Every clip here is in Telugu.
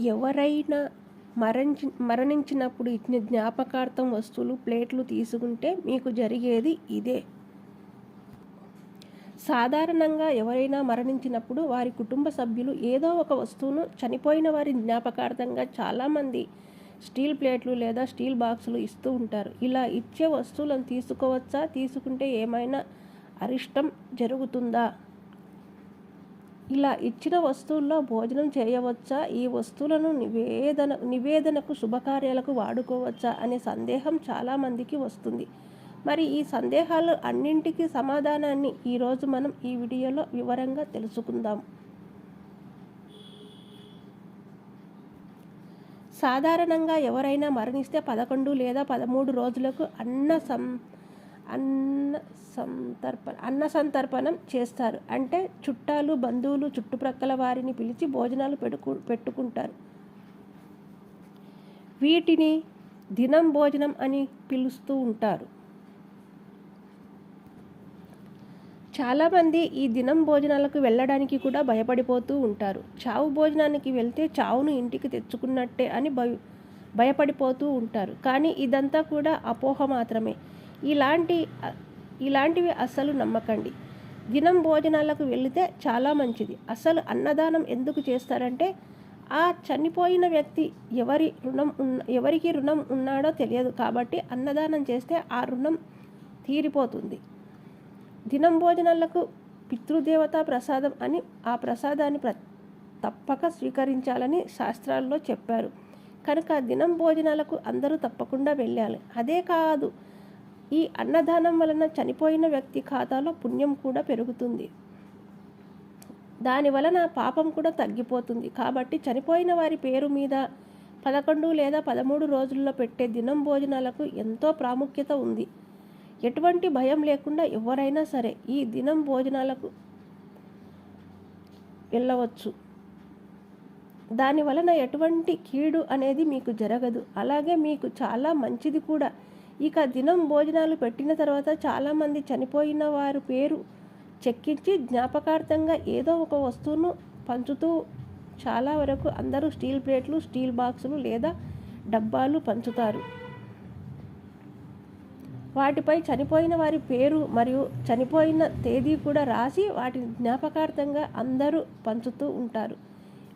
ఎవరైనా మరణి మరణించినప్పుడు ఇచ్చిన జ్ఞాపకార్థం వస్తువులు ప్లేట్లు తీసుకుంటే మీకు జరిగేది ఇదే. సాధారణంగా ఎవరైనా మరణించినప్పుడు వారి కుటుంబ సభ్యులు ఏదో ఒక వస్తువును చనిపోయిన వారి జ్ఞాపకార్థంగా చాలామంది స్టీల్ ప్లేట్లు లేదా స్టీల్ బాక్సులు ఇస్తూ ఉంటారు. ఇలా ఇచ్చే వస్తువులను తీసుకోవచ్చా? తీసుకుంటే ఏమైనా అరిష్టం జరుగుతుందా? ఇలా ఇచ్చిన వస్తువుల్లో భోజనం చేయవచ్చా? ఈ వస్తువులను నివేదన నివేదనకు శుభకార్యాలకు వాడుకోవచ్చా? అనే సందేహం చాలామందికి వస్తుంది. మరి ఈ సందేహాలు అన్నింటికీ సమాధానాన్ని ఈరోజు మనం ఈ వీడియోలో వివరంగా తెలుసుకుందాం. సాధారణంగా ఎవరైనా మరణిస్తే పదకొండు లేదా పదమూడు రోజులకు అన్న సం అన్న సంతర్పణ అన్న సంతర్పణం చేస్తారు. అంటే చుట్టాలు బంధువులు చుట్టుప్రక్కల వారిని పిలిచి భోజనాలు పెడుకు పెట్టుకుంటారు. వీటిని దినం భోజనం అని పిలుస్తూ ఉంటారు. చాలామంది ఈ దినం భోజనాలకు వెళ్ళడానికి కూడా భయపడిపోతూ ఉంటారు. చావు భోజనానికి వెళ్తే చావును ఇంటికి తెచ్చుకున్నట్టే అని భయ భయపడిపోతూ ఉంటారు. కానీ ఇదంతా కూడా అపోహ మాత్రమే. ఇలాంటి ఇలాంటివి అస్సలు నమ్మకండి. దినం భోజనాలకు వెళితే చాలా మంచిది. అసలు అన్నదానం ఎందుకు చేస్తారంటే ఆ చనిపోయిన వ్యక్తి ఎవరి రుణం ఉన్న ఎవరికి రుణం ఉన్నాడో తెలియదు కాబట్టి అన్నదానం చేస్తే ఆ రుణం తీరిపోతుంది. దినం భోజనాలకు పితృదేవతా ప్రసాదం అని ఆ ప్రసాదాన్ని ప్ర తప్పక స్వీకరించాలని శాస్త్రాల్లో చెప్పారు. కనుక దినం భోజనాలకు అందరూ తప్పకుండా వెళ్ళాలి. అదే కాదు ఈ అన్నదానం వలన చనిపోయిన వ్యక్తి ఖాతాలో పుణ్యం కూడా పెరుగుతుంది. దాని వలన పాపం కూడా తగ్గిపోతుంది. కాబట్టి చనిపోయిన వారి పేరు మీద పదకొండు లేదా పదమూడు రోజుల్లో పెట్టే దినం భోజనాలకు ఎంతో ప్రాముఖ్యత ఉంది. ఎటువంటి భయం లేకుండా ఎవరైనా సరే ఈ దినం భోజనాలకు వెళ్ళవచ్చు. దాని వలన ఎటువంటి కీడు అనేది మీకు జరగదు. అలాగే మీకు చాలా మంచిది కూడా. ఇక దినం భోజనాలు పెట్టిన తర్వాత చాలామంది చనిపోయిన వారి పేరు చెక్కించి జ్ఞాపకార్థంగా ఏదో ఒక వస్తువును పంచుతూ చాలా వరకు అందరూ స్టీల్ ప్లేట్లు స్టీల్ బాక్సులు లేదా డబ్బాలు పంచుతారు. వాటిపై చనిపోయిన వారి పేరు మరియు చనిపోయిన తేదీ కూడా రాసి వాటిని జ్ఞాపకార్థంగా అందరూ పంచుతూ ఉంటారు.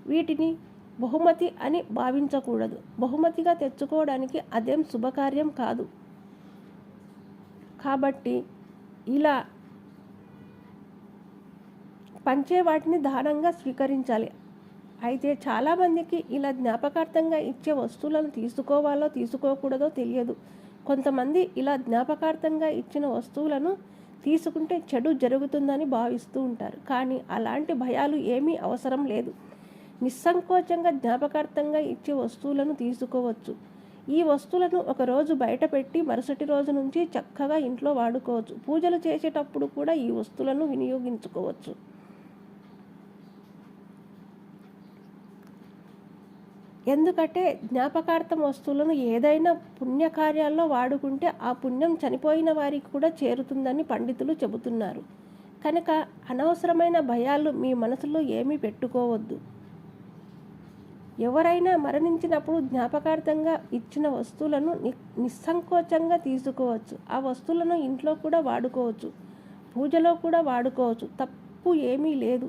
వీటిని బహుమతి అని భావించకూడదు. బహుమతిగా తెచ్చుకోవడానికి అదేం శుభకార్యం కాదు. కాబట్టి ఇలా పంచే వాటిని దానంగా స్వీకరించాలి. అయితే చాలామందికి ఇలా జ్ఞాపకార్థంగా ఇచ్చే వస్తువులను తీసుకోవాలో తీసుకోకూడదో తెలియదు. కొంతమంది ఇలా జ్ఞాపకార్థంగా ఇచ్చిన వస్తువులను తీసుకుంటే చెడు జరుగుతుందని భావిస్తూ ఉంటారు. కానీ అలాంటి భయాలు ఏమీ అవసరం లేదు. నిస్సంకోచంగా జ్ఞాపకార్థంగా ఇచ్చే వస్తువులను తీసుకోవచ్చు. ఈ వస్తువులను ఒక రోజు బయట పెట్టి మరుసటి రోజు నుంచి చక్కగా ఇంట్లో వాడుకోవచ్చు. పూజలు చేసేటప్పుడు కూడా ఈ వస్తువులను వినియోగించుకోవచ్చు. ఎందుకంటే జ్ఞాపకార్థం వస్తువులను ఏదైనా పుణ్యకార్యాల్లో వాడుకుంటే ఆ పుణ్యం చనిపోయిన వారికి కూడా చేరుతుందని పండితులు చెబుతున్నారు. కనుక అనవసరమైన భయాలు మీ మనసులో ఏమీ పెట్టుకోవద్దు. ఎవరైనా మరణించినప్పుడు జ్ఞాపకార్థంగా ఇచ్చిన వస్తువులను ని నిస్సంకోచంగా తీసుకోవచ్చు. ఆ వస్తువులను ఇంట్లో కూడా వాడుకోవచ్చు. పూజలో కూడా వాడుకోవచ్చు. తప్పు ఏమీ లేదు.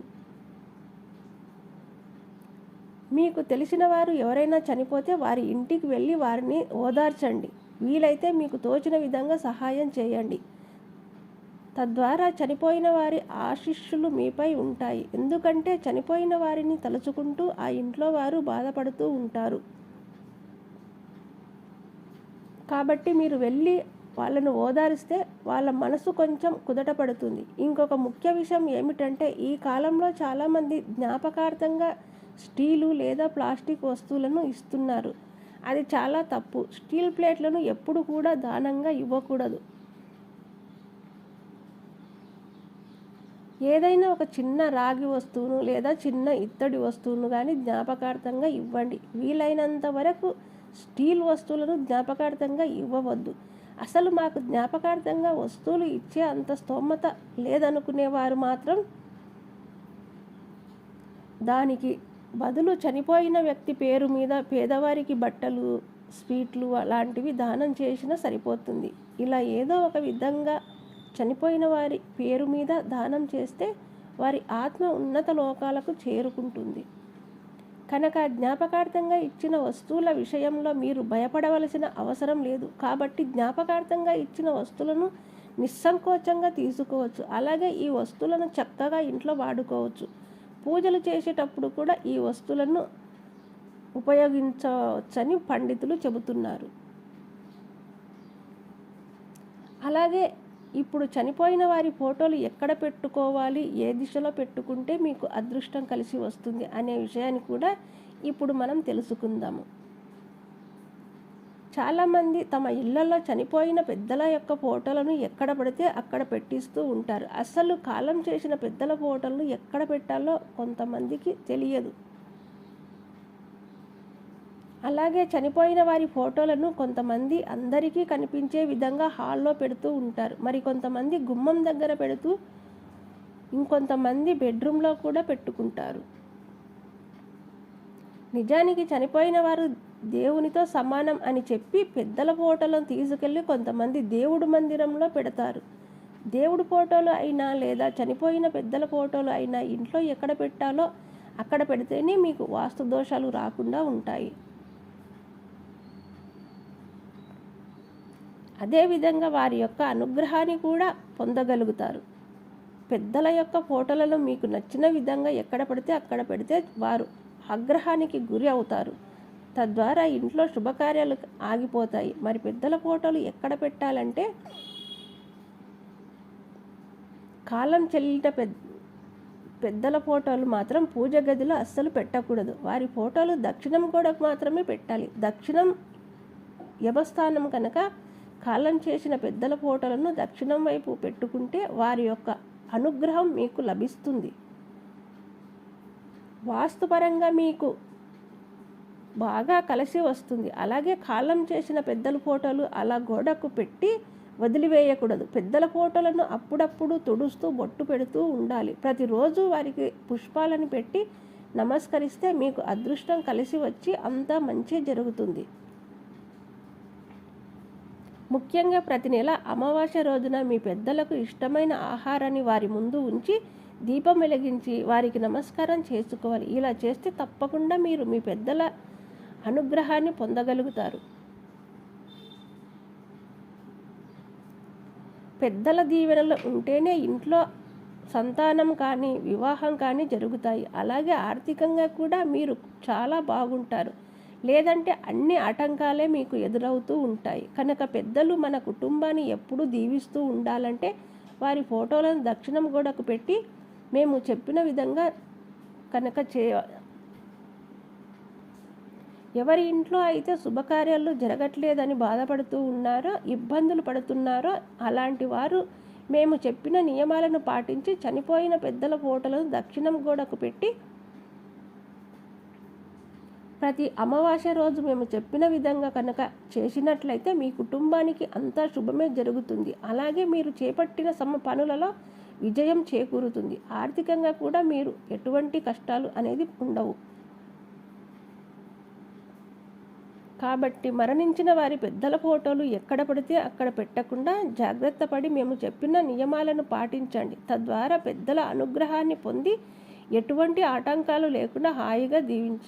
మీకు తెలిసిన వారు ఎవరైనా చనిపోతే వారి ఇంటికి వెళ్ళి వారిని ఓదార్చండి. వీలైతే మీకు తోచిన విధంగా సహాయం చేయండి. తద్వారా చనిపోయిన వారి ఆశిష్యులు మీపై ఉంటాయి. ఎందుకంటే చనిపోయిన వారిని తలుచుకుంటూ ఆ ఇంట్లో వారు బాధపడుతూ ఉంటారు. కాబట్టి మీరు వెళ్ళి వాళ్ళను ఓదారిస్తే వాళ్ళ మనసు కొంచెం కుదటపడుతుంది ఇంకొక ముఖ్య విషయం ఏమిటంటే ఈ కాలంలో చాలామంది జ్ఞాపకార్థంగా స్టీలు లేదా ప్లాస్టిక్ వస్తువులను ఇస్తున్నారు. అది చాలా తప్పు. స్టీల్ ప్లేట్లను ఎప్పుడు కూడా దానంగా ఇవ్వకూడదు. ఏదైనా ఒక చిన్న రాగి వస్తువును లేదా చిన్న ఇత్తడి వస్తువును కానీ జ్ఞాపకార్థంగా ఇవ్వండి. వీలైనంత వరకు స్టీల్ వస్తువులను జ్ఞాపకార్థంగా ఇవ్వవద్దు. అసలు మాకు జ్ఞాపకార్థంగా వస్తువులు ఇచ్చే అంత స్తోమత లేదనుకునేవారు మాత్రం దానికి బదులు చనిపోయిన వ్యక్తి పేరు మీద పేదవారికి బట్టలు స్వీట్లు అలాంటివి దానం చేసినా సరిపోతుంది. ఇలా ఏదో ఒక విధంగా చనిపోయిన వారి పేరు మీద దానం చేస్తే వారి ఆత్మ ఉన్నత లోకాలకు చేరుకుంటుంది. కనుక జ్ఞాపకార్థంగా ఇచ్చిన వస్తువుల విషయంలో మీరు భయపడవలసిన అవసరం లేదు. కాబట్టి జ్ఞాపకార్థంగా ఇచ్చిన వస్తువులను నిస్సంకోచంగా తీసుకోవచ్చు. అలాగే ఈ వస్తువులను చక్కగా ఇంట్లో వాడుకోవచ్చు. పూజలు చేసేటప్పుడు కూడా ఈ వస్తువులను ఉపయోగించవచ్చని పండితులు చెబుతున్నారు. అలాగే ఇప్పుడు చనిపోయిన వారి ఫోటోలు ఎక్కడ పెట్టుకోవాలి ఏ దిశలో పెట్టుకుంటే మీకు అదృష్టం కలిసి వస్తుంది అనే విషయాన్ని కూడా ఇప్పుడు మనం తెలుసుకుందాము. చాలామంది తమ ఇళ్ళలో చనిపోయిన పెద్దల యొక్క ఫోటోలను ఎక్కడ పడితే అక్కడ పెట్టిస్తూ ఉంటారు. అసలు కాలం చేసిన పెద్దల ఫోటోలను ఎక్కడ పెట్టాలో కొంతమందికి తెలియదు. అలాగే చనిపోయిన వారి ఫోటోలను కొంతమంది అందరికీ కనిపించే విధంగా హాల్లో పెడుతూ ఉంటారు. మరి కొంతమంది గుమ్మం దగ్గర పెడుతూ ఇంకొంతమంది బెడ్రూమ్లో కూడా పెట్టుకుంటారు. నిజానికి చనిపోయిన వారు దేవునితో సమానం అని చెప్పి పెద్దల ఫోటోలను తీసుకెళ్ళి కొంతమంది దేవుడు మందిరంలో పెడతారు. దేవుడు ఫోటోలు అయినా లేదా చనిపోయిన పెద్దల ఫోటోలు అయినా ఇంట్లో ఎక్కడ పెట్టాలో అక్కడ పెడితేనే మీకు వాస్తు దోషాలు రాకుండా ఉంటాయి. అదేవిధంగా వారి యొక్క అనుగ్రహాన్ని కూడా పొందగలుగుతారు. పెద్దల యొక్క ఫోటోలను మీకు నచ్చిన విధంగా ఎక్కడ పడితే అక్కడ పెడితే వారు ఆగ్రహానికి గురి అవుతారు. తద్వారా ఇంట్లో శుభకార్యాలు ఆగిపోతాయి. మరి పెద్దల ఫోటోలు ఎక్కడ పెట్టాలంటే కాలం చెల్లిట పెద్ద పెద్దల ఫోటోలు మాత్రం పూజ గదిలో అస్సలు పెట్టకూడదు. వారి ఫోటోలు దక్షిణం గోడకు మాత్రమే పెట్టాలి. దక్షిణం యమస్థానం కనుక కాలం చేసిన పెద్దల ఫోటోలను దక్షిణం వైపు పెట్టుకుంటే వారి యొక్క అనుగ్రహం మీకు లభిస్తుంది. వాస్తుపరంగా మీకు బాగా కలిసి వస్తుంది. అలాగే కాలం చేసిన పెద్దల ఫోటోలు అలా గోడకు పెట్టి వదిలివేయకూడదు. పెద్దల ఫోటోలను అప్పుడప్పుడు తుడుస్తూ బొట్టు పెడుతూ ఉండాలి. ప్రతిరోజు వారికి పుష్పాలను పెట్టి నమస్కరిస్తే మీకు అదృష్టం కలిసి వచ్చి అంతా మంచి జరుగుతుంది. ముఖ్యంగా ప్రతి నెల అమావాస్య రోజున మీ పెద్దలకు ఇష్టమైన ఆహారాన్ని వారి ముందు ఉంచి దీపం వెలిగించి వారికి నమస్కారం చేసుకోవాలి. ఇలా చేస్తే తప్పకుండా మీరు మీ పెద్దల అనుగ్రహాన్ని పొందగలుగుతారు. పెద్దల దీవెనలు ఉంటేనే ఇంట్లో సంతానం కానీ వివాహం కానీ జరుగుతాయి. అలాగే ఆర్థికంగా కూడా మీరు చాలా బాగుంటారు. లేదంటే అన్ని ఆటంకాలే మీకు ఎదురవుతూ ఉంటాయి. కనుక పెద్దలు మన కుటుంబాన్ని ఎప్పుడూ దీవిస్తూ ఉండాలంటే వారి ఫోటోలను దక్షిణం గోడకు పెట్టి మేము చెప్పిన విధంగా కనుక చే ఎవరి ఇంట్లో అయితే శుభకార్యాలు జరగట్లేదని బాధపడుతూ ఉన్నారో ఇబ్బందులు పడుతున్నారో అలాంటి వారు మేము చెప్పిన నియమాలను పాటించి చనిపోయిన పెద్దల ఫోటోలను దక్షిణం గోడకు పెట్టి ప్రతి అమావాస్య రోజు మేము చెప్పిన విధంగా కనుక చేసినట్లయితే మీ కుటుంబానికి అంతా శుభమే జరుగుతుంది. అలాగే మీరు చేపట్టిన సమ పనులలో విజయం చేకూరుతుంది. ఆర్థికంగా కూడా మీరు ఎటువంటి కష్టాలు అనేది ఉండవు. కాబట్టి మరణించిన వారి పెద్దల ఫోటోలు ఎక్కడ పడితే అక్కడ పెట్టకుండా జాగ్రత్త పడి మేము చెప్పిన నియమాలను పాటించండి. తద్వారా పెద్దల అనుగ్రహాన్ని పొంది ఎటువంటి ఆటంకాలు లేకుండా హాయిగా దీవించ